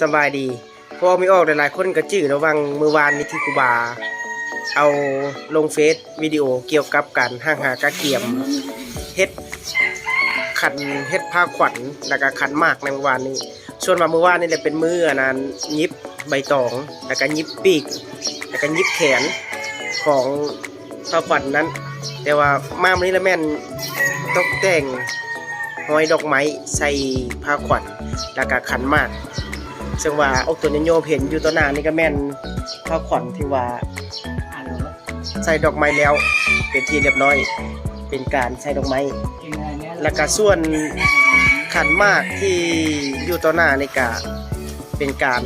สบายดีเพราะว่ามีออกหลายๆคนก็จื้อระวังมือวานนี้ที่ครูบา เอาลงเฟซวิดีโอเกี่ยวกับการห้างหากระเกียมเฮ็ดขันเฮ็ดผ้าขวัญแล้วก็ขันมากในเมื่อวานนี้ส่วนว่าเมื่อวานนี่แหละเป็นมืออันนั้นยิบใบตอง แล้วก็ยิบปีก แล้วก็ยิบแขนของผ้าขวัญนั้น แต่ว่ามาวันนี้แล้วแม่นตกแต่งห้อยดอกไม้ใส่ผ้าขวัญแล้วก็ขันมาก ซึ่งว่าอกตัวนิยมเห็นอยู่ตัวหน้านี่ก็แม่นผ้าขวัญที่ว่าใส่ดอกไม้แล้วเป็นที่เรียบร้อย เป็นการใส่ดอกไม้แล้วก็ส่วนขันมากที่อยู่ต่อหน้านี่ก็เป็นการ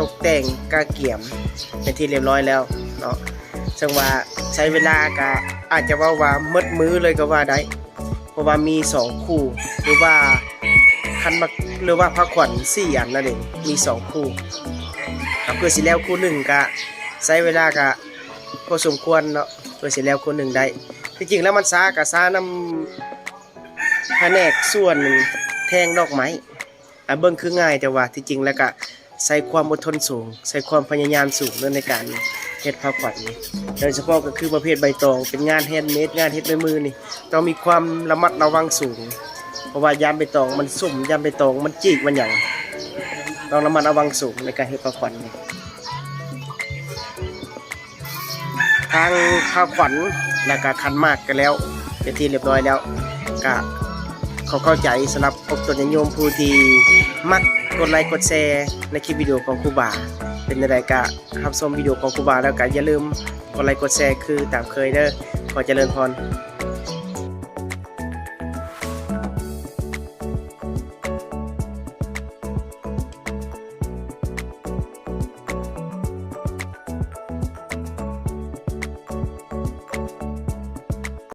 ตกแต่งกาเกี่ยมเป็นที่เรียบร้อยแล้วเนาะซึ่งว่าใช้เวลาก็อาจจะว่าว่าหมดมือเลยก็ว่าได้เพราะว่ามีสองคู่หรือว่า คันมักหรือว่าพักขวัญสี่อันนั่นเองมีสองคู่ครับเพื่อสิแล้วคู่หนึ่งก็ใช้เวลาก็พอสมควรเนาะเพื่อสิแล้วคู่หนึ่งได้ที่จริงแล้วมันซากับซานำแผนกส่วนแทงดอกไม้อะเบิ่งคือง่ายแต่ว่าที่จริงแล้วก็ใส่ความอดทนสูง ใส่ความพยายามสูงในการเฮ็ดผ้าขวัญนี้โดยเฉพาะก็คือประเภทใบตองเป็นงานแฮนด์เมดงานเฮ็ดด้วยมือนี่ต้องมีความระมัดระวังสูง เพราะว่ายามใบตองมันสุ่มยามใบตองมันจีกมันหยังต้องระมัดระวังสูงในการเฮ็ดผ้าขวัญนี่ทางผ้าวขวัญแล้วก็คันมากกันแล้วเป็นที่เรียบร้อยแล้วก็เขาเข้าใจสำหรับพวกตัวนิยมผู้ที่มักกดไลค์กดแชร์ในคลิปวิดีโอของครูบา เป็นอะไรกะรับชมวิดีโอของครูบาแล้วก็อย่าลืมกดไลค์กดแชร์คือตามเคยเด้อขอเจริญพร